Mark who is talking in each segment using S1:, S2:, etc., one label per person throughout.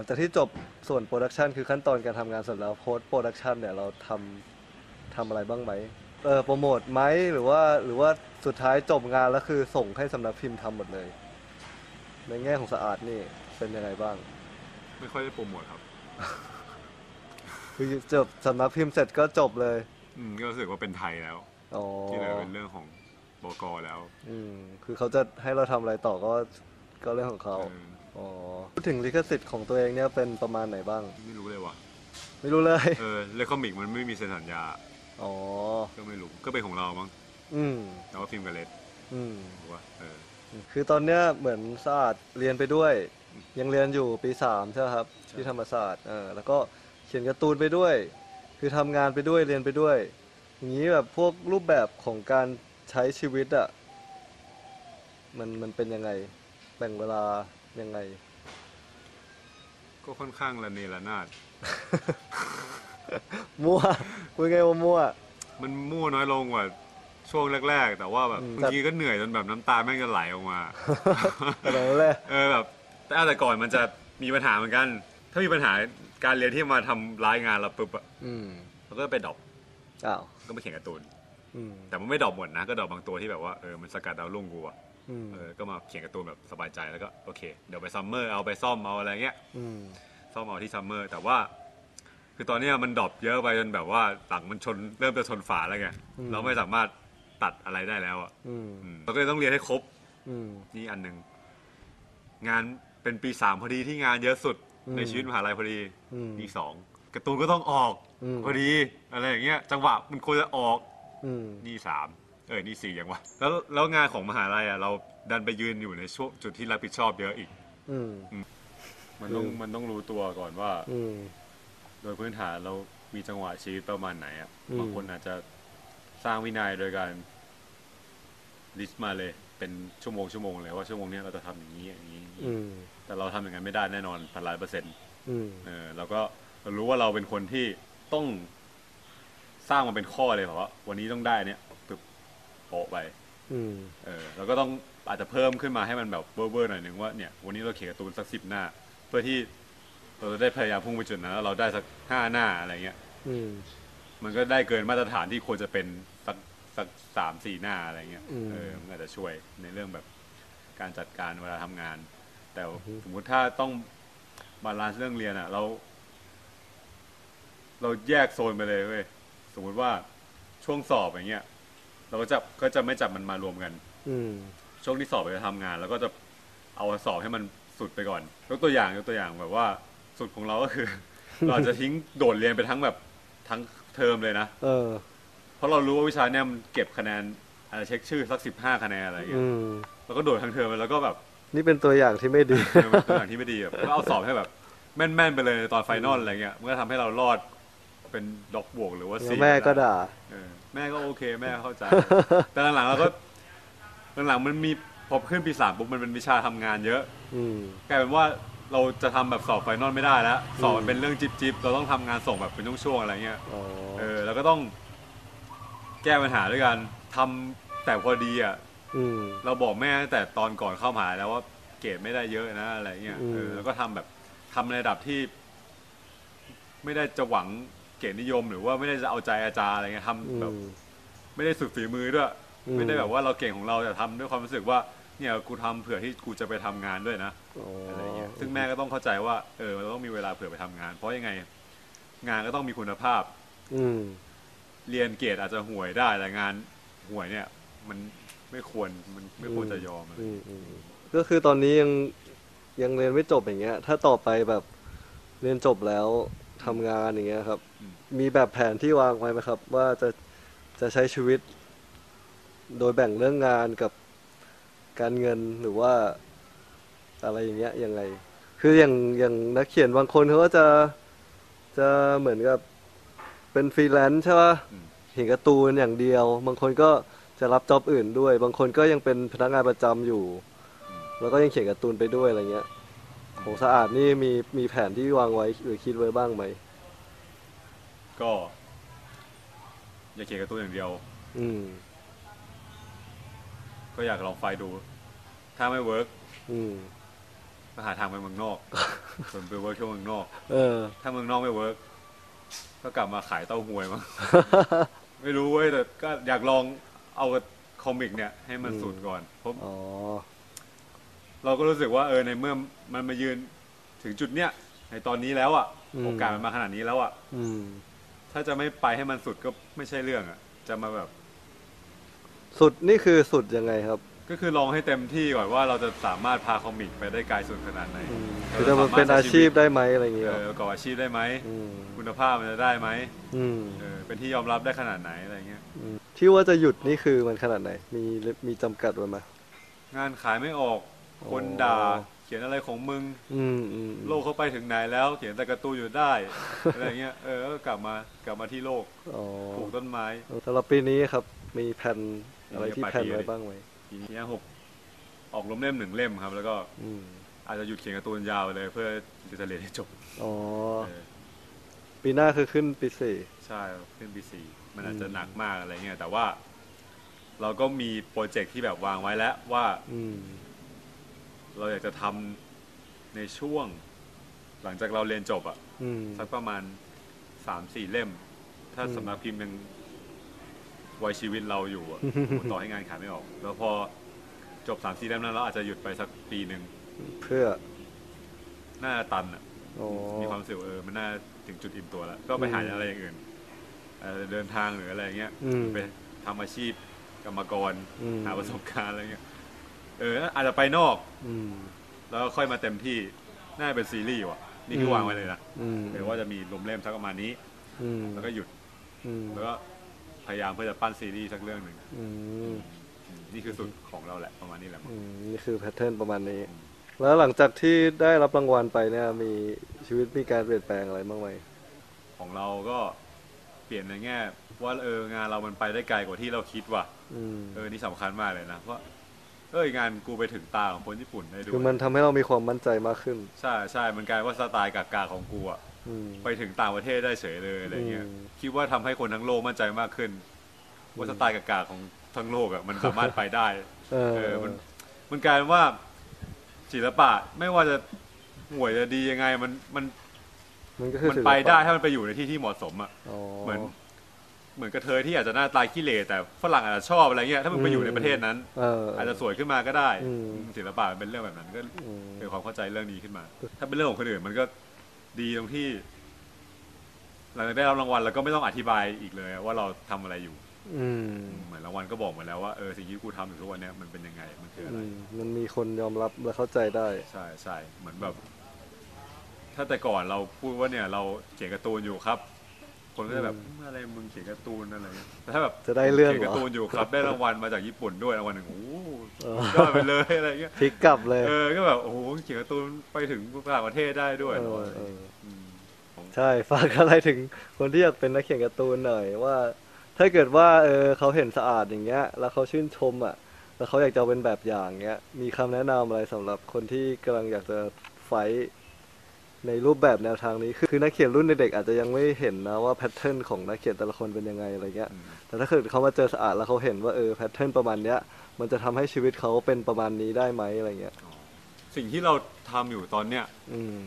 S1: หลังจากที่จบส่วนโปรดักชันคือขั้นตอนการทำงานเสร็จแล้วโพสต์โปรดักชันเนี่ยเราทำทำอะไรบ้างไหมเออโปรโมทไหมหรือว่าหรือว่าสุดท้ายจบงานแล้วคือส่งให้สำนักพิมพ์ทำหมดเลย ในแง่ของสะอาดนี่เป็นยังไงบ้าง
S2: ไม่ค่อยได้โปรโมทครับ
S1: คือจบสำนักพิมพ์เสร็จก็จบเลย
S2: อืมก็รู้สึกว่าเป็นไทยแล้ว
S1: อ๋อ
S2: ที่เหลือเป็นเรื่องของบกแล้ว
S1: อืมคือเขาจะให้เราทำอะไรต่อก็ก็เรื่องของเขา
S2: เออ
S1: อ๋อพูดถึงลิขสิทธิ์ของตัวเองเนี่ยเป็นประมาณไหนบ้าง
S2: ไม่รู้เลยว่ะ
S1: ไม่รู้เลย
S2: เออเลคอมิกมันไม่มีเซ็นสัญญา
S1: อ๋อ
S2: ก็ไม่รู้ ก็เป็นของเรามั้ง
S1: อืม
S2: แต่ว่าฟิล์มกับเลด
S1: อืม
S2: บอกว่าเออ
S1: คือตอนเนี้ยเหมือนศาสตร์เรียนไปด้วย ยังเรียนอยู่ปีสามใช่ไหมครับที่ธรรมศาสตร์เออแล้วก็เขียนการ์ตูนไปด้วย คือทำงานไปด้วยเรียนไปด้วย อย่างนี้แบบพวกรูปแบบของการใช้ชีวิตอะมันมันเป็นยังไงแบ่งเวลา ยังไง
S2: ก็ค่อนข้างระเนระนาด
S1: มั่วคุยไงว่ามั่ว
S2: มันมั่วน้อยลงกว่าช่วงแรก ๆ แต่ว่าแบบ
S1: อืม
S2: บางทีก็เหนื่อยจนแบบน้ำตาแม่งจะไหลออกมา
S1: อะไรนั่นแหละ
S2: เออแบบแต่แต่ก่อนมันจะมีปัญหาเหมือนกัน ถ้ามีปัญหาการเรียนที่มาทำร้ายงานเราปุ๊บอะ
S1: อืม
S2: เราก็ไปดรอป
S1: อ้าว
S2: ก็ไปเขียนการ์ตูน
S1: อืม
S2: แต่มันไม่ดรอปหมดนะ ก็ดรอปบางตัวที่แบบว่าเออมันสกัดดาวรุ่งกูอะ
S1: อืม
S2: เออก็มาเขียนการ์ตูนแบบสบายใจแล้วก็โอเค เดี๋ยวไปซัมเมอร์เอาไปซ่อมเอาอะไรเงี้ย
S1: อืม
S2: ซ่อมเอาที่ซัมเมอร์แต่ว่า คือตอนเนี้ยมันดรอปเยอะไปจนแบบว่าหลังมันชนเริ่มจะชนฝาแล้วไงเราไม่สามารถตัดอะไรได้แล้วอะ
S1: อืม
S2: อืมเราก็เลยต้องเรียนให้ครบ
S1: อืม
S2: นี่อันหนึ่งงานเป็นปีสามพอดีที่งานเยอะสุด
S1: อืม
S2: ในชีวิตมหาลัยพอดี
S1: อืม
S2: ปีสองการ์ตูนก็ต้องออก
S1: อืม
S2: พอดีอะไรอย่างเงี้ยจังหวะมันควรจะออก
S1: อืม
S2: นี่สาม เออนี่สี่ยังวะแล้วแล้วงานของมหาลัยอะเราดันไปยืนอยู่ในช่วงจุดที่รับผิดชอบเยอะอีก
S1: อืม
S2: มันต้อง
S1: อืม
S2: มันต้องรู้ตัวก่อนว่า
S1: อืม
S2: โดยพื้นฐานเรามีจังหวะชีวิตประมาณไหนอะ
S1: อืม
S2: บางคนอาจจะสร้างวินัยโดยการลิสต์มาเลย เป็นชั่วโมงชั่วโมงเลยว่าชั่วโมงเนี้ยเราจะทำอย่างนี้อย่างนี้อย่างนี้
S1: อืม
S2: แต่เราทำอย่างนั้นไม่ได้แน่นอนพันล้านเปอร์เซ็นต์
S1: อืม
S2: เออเราก็เรารู้ว่าเราเป็นคนที่ต้องสร้างมาเป็นข้อเลยแบบว่าวันนี้ต้องได้อันเนี้ยตึบ โปะไป
S1: อืม
S2: เออเราก็ต้องอาจจะเพิ่มขึ้นมาให้มันแบบเวอร์ๆหน่อยหนึ่งว่าเนี่ยวันนี้เราเขียนการ์ตูนสักสิบหน้า เพื่อที่เราจะได้พยายามพุ่งไปจุดนั้นแล้วเราได้สักห้าหน้าอะไรเงี้ย
S1: อืม
S2: มันก็ได้เกินมาตรฐานที่ควรจะเป็นสักสักสามสี่หน้าอะไรเงี้ย
S1: อืม
S2: เออมันอาจจะช่วยในเรื่องแบบการจัดการเวลาทำงาน แต่
S1: อือฮึ
S2: สมมุติถ้าต้องบาลานซ์เรื่องเรียนอะ เรา เราแยกโซนไปเลยเว้ยสมมุติว่าช่วงสอบอย่างเงี้ย เราก็จะก็จะไม่จับมันมารวมกัน
S1: อืม
S2: ช่วงที่สอบไปทำงาน แล้วก็จะเอาสอบให้มันสุดไปก่อนยกตัวอย่างยกตัวอย่างแบบว่าสุดของเราก็คือ เราอาจจะทิ้งโดดเรียนไปทั้งแบบทั้งเทอมเลยนะ
S1: เออ
S2: เพราะเรารู้ว่าวิชาเนี่ยมันเก็บคะแนนอาจจะเช็คชื่อสักสิบห้าคะแนนอะไรอย่างเงี้
S1: อื
S2: ย
S1: ม
S2: แล้วก็โดดทั้งเทอมไปแล้วก็แบบ
S1: นี่เป็นตัวอย่างที่ไม่ดี
S2: เออมันเป็นอย่างที่ไม่ดีแบบก็เอาสอบให้แบบ แม่นๆไปเลยตอนไฟนอลอะไรเงี้ยมันก็ทำให้เรารอด เป็นดอกบวกหรือว่า
S1: แล้ว
S2: สี่
S1: แม่ก็ด่า
S2: เออแม่ก็โอเคแม่เข้าใจ แต่หลังๆเราก็หลังๆมันมีพอขึ้นปีสามปุ๊บมันเป็นวิชาทำงานเยอะ
S1: อืม
S2: กลายเป็นว่าเราจะทำแบบสอบไฟนอลไม่ได้แล้ว สอบมันเป็นเรื่องจิบจิบๆเราต้องทำงานส่งแบบเป็นช่วงๆอะไรเงี้ย
S1: อ๋อ
S2: เออแล้วก็ต้องแก้ปัญหาด้วยกันทำแต่พอดีอะ
S1: อืม
S2: เราบอกแม่ตั้งแต่ตอนก่อนเข้ามหาลัยแล้วว่าเกรดไม่ได้เยอะนะอะไรเงี้ย
S1: อืม
S2: เออแล้วก็ทำแบบทำในระดับที่ ไม่ได้จะหวัง เกรดนิยมหรือว่าไม่ได้จะเอาใจอาจารย์อะไรเงี้ยทำ
S1: อื
S2: แบบ
S1: ม
S2: ไม่ได้สุดฝีมือด้วย
S1: อืม
S2: ไม่ได้แบบว่าเราเก่งของเราแต่ทำด้วยความรู้สึกว่าเนี่ยกูทำเผื่อที่กูจะไปทำงานด้วยนะ
S1: อ๋ออ
S2: อะไรเงี้ยซึ่งแม่ก็ต้องเข้าใจว่าเออเราต้องมีเวลาเผื่อไปทำงาน เพราะยังไง งานก็ต้องมีคุณภาพ
S1: อืม
S2: เรียนเกรดอาจจะห่วยได้แต่งานห่วยเนี่ย มันไม่ควรมันไม่ควรจะยอมอะไร
S1: อืมอืมก็คือตอนนี้ยังยังเรียนไม่จบอย่างเงี้ย ถ้าต่อไปแบบเรียนจบแล้ว ทำงานอย่างเงี้ยครับ มีแบบแผนที่วางไว้ไหมครับ ว่าจะจะใช้ชีวิต โดยแบ่งเรื่องงานกับการเงินหรือว่าอะไรอย่างเงี้ยยังไง คืออย่างอย่างนักเขียนบางคนเขาก็จะจะเหมือนกับเป็นฟรีแลนซ์ใช่ป่ะ
S2: อืม
S1: เขียนการ์ตูนอย่างเดียว บางคนก็จะรับจ็อบอื่นด้วย บางคนก็ยังเป็นพนักงานประจำอยู่ แล้วก็ยังเขียนการ์ตูนไปด้วยอะไรเงี้ย ของสะอาดนี่มีมีแผนที่วางไว้หรือคิดไว้บ้างไหม
S2: ก็ อย่าเขียนการ์ตูนอย่างเดียว
S1: อืม
S2: ก็อยากลองไฟล์ดู ถ้าไม่เวิร์ก
S1: อืม
S2: ถ้าก็หาทางไปเมืองนอกส่วนไปเวิร์กช่วงเมืองนอก
S1: เออ
S2: ถ้าเมืองนอกไม่เวิร์กก็กลับมาขายเต้าหวยมั้ง ไม่รู้เว้ยแต่ก็อยากลองเอาคอมิกเนี่ย ให้มัน
S1: อืม
S2: สุดก่อนเพราะ
S1: อ๋อ
S2: เราก็รู้สึกว่าเออในเมื่อมันมายืนถึงจุดเนี้ยในตอนนี้แล้วอะ
S1: อืม
S2: โอกาสมันมาขนาดนี้แล้วอะ
S1: อืม
S2: ถ้าจะไม่ไปให้มันสุดก็ไม่ใช่เรื่องอะ จะมาแบบ
S1: สุดนี่คือสุดยังไงครับ
S2: ก็คือลองให้เต็มที่ก่อนว่าเราจะสามารถพาคอมิกไปได้ไกลสุดขนาดไหน
S1: อืม
S2: เรา
S1: คือจะมันเป็นอาชีพได้ไหมอะไรอย่างเงี้ย
S2: เออประกอบอาชีพได้ไหม
S1: อืม
S2: คุณภาพมันจะได้ไหม
S1: อืม
S2: เออเป็นที่ยอมรับได้ขนาดไหนอะไรเงี้ย
S1: อืมที่ว่าจะหยุดนี่คือมันขนาดไหน มีมีจำกัดไว้ไหม
S2: งานขายไม่ออก
S1: อ๋อ
S2: คนด่าเขียนอะไรของมึง
S1: อืมอืม
S2: โลกเขาไปถึงไหนแล้ว เขียนแต่การ์ตูนอยู่ได้อะไรเงี้ยเออก็กลับมากลับมาที่โลก
S1: อ๋อ
S2: ปลูกต้นไม้
S1: สำหรับปีนี้ครับ มีแผนอะไรที่
S2: มี
S1: แผน
S2: ปาร์ตี้
S1: ไว้บ้างไหม
S2: ปีนี้หกออกล้มเล่มหนึ่งเล่มครับ แล้วก็
S1: อืม
S2: อาจจะหยุดเขียนการ์ตูนยาวไปเลย เพื่อจะเรียนให้จบ
S1: อ๋อ
S2: เออ
S1: ปีหน้าคือขึ้นปีสี่
S2: ใช่ขึ้นปีสี่มันอาจจะ
S1: อืม
S2: หนักมากอะไรเงี้ยแต่ว่า เราก็มีโปรเจกต์ที่แบบวางไว้แล้วว่า
S1: อืม
S2: เราอยากจะทำในช่วง หลังจากเราเรียนจบอะ
S1: อืม
S2: สักประมาณสามสี่เล่ม ถ้า
S1: อืม
S2: สำนักพิมพ์ยังวัยชีวิตเราอยู่อะต่อให้งานขายไม่ออก แล้วพอจบสามสี่เล่มนั้นเราอาจจะหยุดไปสักปีหนึ่ง
S1: เพื่อ
S2: น่าจะตันอะ
S1: อ๋อ
S2: มีความรู้สึกว่าเออมันน่าถึงจุดอิ่มตัวแล้ว ก็ไปหา
S1: อืม
S2: อะไรอย่างอื่นเอ่อเดินทางหรืออะไรเงี้ย
S1: อืม
S2: ไปทำอาชีพกรรมกร
S1: อืม
S2: หาประสบการณ์อะไรเงี้ย เอออาจจะไปนอก
S1: อืม
S2: แล้วค่อยมาเต็มที่น่าจะเป็นซีรีส์ว่ะ นี่คือวางไว้เลยนะ
S1: อืม
S2: เออว่าจะมีรวมเล่มสักประมาณนี้
S1: อืม
S2: แล้วก็หยุด
S1: อืม
S2: แล้วก็พยายามเพื่อจะปั้นซีรีส์สักเรื่องหนึ่ง
S1: อืม
S2: อืมนี่คือสุดของเราแหละประมาณนี้แหละมั้ง
S1: อืมนี่คือแพทเทิร์นประมาณนี้ แล้วหลังจากที่ได้รับรางวัลไปเนี่ย มีชีวิตมีการเปลี่ยนแปลงอะไรบ้างไหม
S2: ของเราก็เปลี่ยนในแง่ ว่าเอองานเรามันไปได้ไกลกว่าที่เราคิดว่ะ
S1: อืม
S2: เออ นี่สำคัญมากเลยนะ เพราะ เอ้ยงานกูไปถึงตาของคนญี่ปุ่นได้ด้ว
S1: คือมัน
S2: ย
S1: ทำให้เรามีความมั่นใจมากขึ้น
S2: ใช่ใช่มันกลายว่าสไตล์กากาของกูอะ
S1: อืม
S2: ไปถึงต่างประเทศได้เฉยเลยอะไรเงี้ย
S1: อืม
S2: คิดว่าทำให้คนทั้งโลกมั่นใจมากขึ้นว่าสไตล์กากาของทั้งโลกอะมันสามารถไปได้
S1: เออ
S2: เออมันมันกลายเป็นว่าศิลปะไม่ว่าจะห่วยจะดียังไง มันมัน
S1: มันก็คือ
S2: มัน
S1: ศิล
S2: ไปได้
S1: ปะ
S2: ถ้ามันไปอยู่ในที่ที่เหมาะสมอะ
S1: อ๋อ
S2: เหมือน เหมือนกระเทยที่อาจจะหน้าตาขี้เหร่แต่ฝรั่งอาจจะชอบอะไรเงี้ยถ้ามันไปอยู่ในประเทศนั้น
S1: เออ
S2: อาจจะสวยขึ้นมาก็ได้
S1: อืม
S2: ศิลปะมันเป็นเรื่องแบบนั้นก็
S1: อืม
S2: เกิดความเข้าใจเรื่องนี้ขึ้นมา ถ้าเป็นเรื่องของคนอื่นมันก็ดีตรงที่หลังจากได้รับรางวัลเราก็ไม่ต้องอธิบายอีกเลยว่าเราทำอะไรอยู่
S1: อืม
S2: เหมือนรางวัลก็บอกหมดแล้วว่าเออสิ่งที่กูทำอยู่ทุกวันเนี้ยมันเป็นยังไงมันคืออะไร
S1: อืมมันมีคนยอมรับและเข้าใจได้
S2: ใช่ใช่เหมือนแบบ ถ้าแต่ก่อนเราพูดว่าเนี่ย เราเขียนการ์ตูนอยู่ครับ คนก็จะแบบ
S1: อืม
S2: อะไรมึงเขียนการ์ตูนอะไรเงี้ยแต่ถ้าแบบ
S1: จะได้เรื่อง
S2: เขียน
S1: เหร
S2: การ์
S1: อ
S2: ตูนอยู่ครับ ได้รางวัลมาจากญี่ปุ่นด้วยรางวัลหนึ่งโอ้โห
S1: เออ
S2: ยอดไปเลยอะไรเงี้ย
S1: พลิกกลับเลย
S2: เออก็แบบโอ้โหเขียนการ์ตูนไปถึงต่างประเทศได้ด้วย
S1: เอ
S2: เหรอ
S1: อเออ
S2: ม
S1: ใช่ฝากอะไรถึงคนที่อยากเป็นนักเขียนการ์ตูนหน่อยว่า ถ้าเกิดว่าเออเขาเห็นสะอาดอย่างเงี้ย แล้วเขาชื่นชมอะ แล้วเขาอยากจะเอาเป็นแบบอย่างเงี้ย มีคำแนะนำอะไรสำหรับคนที่กำลังอยากจะไฟท์ ในรูปแบบแนวทางนี้คือคือนักเขียนรุ่นเด็กๆอาจจะยังไม่เห็นนะว่าแพทเทิร์นของนักเขียนแต่ละคนเป็นยังไงอะไรเงี้ย
S2: อืม
S1: แต่ถ้าเกิดเขามาเจอสะอาดแล้วเขาเห็นว่าเออแพทเทิร์นประมาณเนี้ย มันจะทำให้ชีวิตเขาเป็นประมาณนี้ได้ไหมอะไรเงี้ย
S2: สิ่งที่เราทำอยู่ตอนเนี้ย
S1: อืม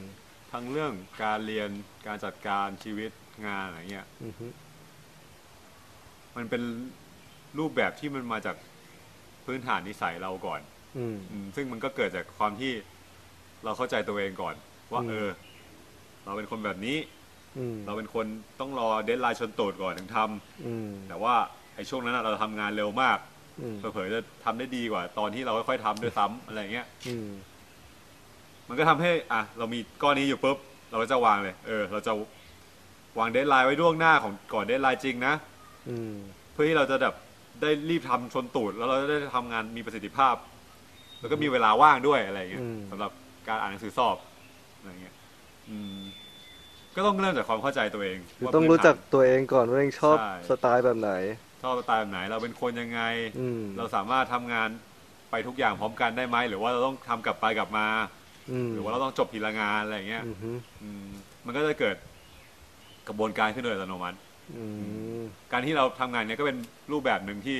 S2: ทั้งเรื่องการเรียนการจัดการชีวิตงานอะไรเงี้ย
S1: อือฮึ
S2: มันเป็นรูปแบบที่มันมาจากพื้นฐานนิสัยเราก่อน
S1: อืม
S2: อืมซึ่งมันก็เกิดจากความที่เราเข้าใจตัวเองก่อน ว่า
S1: อืม
S2: เออ เราเป็นคนแบบนี้
S1: อืม
S2: เราเป็นคนต้องรอเดทไลน์ชนโตดก่อนถึงทำ
S1: อืม
S2: แต่ว่าไอ้ช่วงนั้นนะเราทำงานเร็วมาก
S1: อืม
S2: เผลอๆจะทำได้ดีกว่า ตอนที่เราค่อยๆทำด้วยซ้ำอะไรเงี้ย
S1: อืม
S2: มันก็ทำให้ อะ เรามีก้อนนี้อยู่ปุ๊บเราก็จะวางเลย เออ เราจะวางเดทไลน์ไว้ล่วงหน้าของก่อนเดทไลน์จริงนะ
S1: อืม
S2: เพื่อที่เราจะแบบได้รีบทำชนตูด แล้วเราจะได้ทำงานมีประสิทธิภาพ แล้วก็มีเวลาว่างด้วยอะไรเงี้ย
S1: อืม
S2: สำหรับการอ่านหนังสือสอบ อะไรเงี้ยอืมก็ต้องเริ่มจากความเข้าใจตัวเอง
S1: คือ
S2: ว่า
S1: ต้อง
S2: พื้น
S1: รู้จัก
S2: ฐาน
S1: ตัวเองก่อนว่าเองชอบ
S2: ใช่
S1: สไตล์แบบไหน
S2: ชอบสไตล์แบบไหน เราเป็นคนยังไง
S1: อืม
S2: เราสามารถทำงานไปทุกอย่างพร้อมกันได้ไหมหรือว่าเราต้องทำกลับไปกลับมา
S1: อืม
S2: หรือว่าเราต้องจบทีละงานอะไรเงี้ย
S1: อืมฮึ
S2: อืมมันก็จะเกิดกระบวนการขึ้นโดยอัตโนมัติ
S1: อืม
S2: การที่เราทำงานเนี้ยก็เป็นรูปแบบหนึ่งที่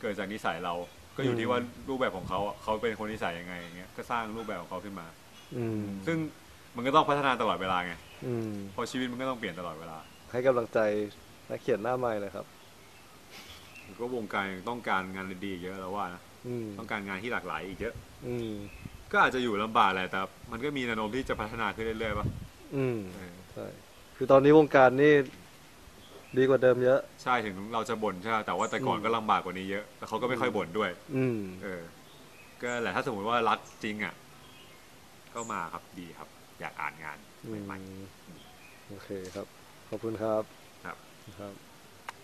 S2: เกิดจากนิสัยเรา ก็อยู่ที่ว่ารูปแบบของเขาอะเขาเป็นคนนิสัยยังไงอย่างเงี้ย ก็สร้างรูปแบบของเขาขึ้นมา
S1: อืม
S2: ซึ่งมันก็ต้องพัฒนาตลอดเวลาไง
S1: อืม
S2: เพราะชีวิตมันก็ต้องเปลี่ยนตลอดเวลา
S1: ให้กำลังใจนักเขียนหน้าใหม่เลยครับ
S2: ก็วงการยังต้องการงานดีๆอีกเยอะแล้วว่านะ
S1: อืม
S2: ต้องการงานที่หลากหลายอีกเยอะ
S1: อืม
S2: ก็อาจจะอยู่ลำบากแหละแต่มันก็มีแนวโน้มที่จะพัฒนาขึ้นเรื่อยๆป่ะ
S1: อืม
S2: เออ
S1: ใช่คือตอนนี้วงการนี่ดีกว่าเดิมเยอะ
S2: ใช่ถึงเราจะบ่นใช่ไหมแต่ว่าแต่ก่อน
S1: อืม
S2: ก็ลำบากกว่านี้เยอะแต่เขาก็ไม่ค่อยบ่นด้วย
S1: อืม
S2: เออ ก็แหละถ้าสมมติว่ารักจริงอะ ก็มาครับดีครับ อยากอ่านงาน
S1: อืม
S2: ใหม่
S1: โอเคครับ ขอบคุณครับ
S2: ครับ
S1: ครับ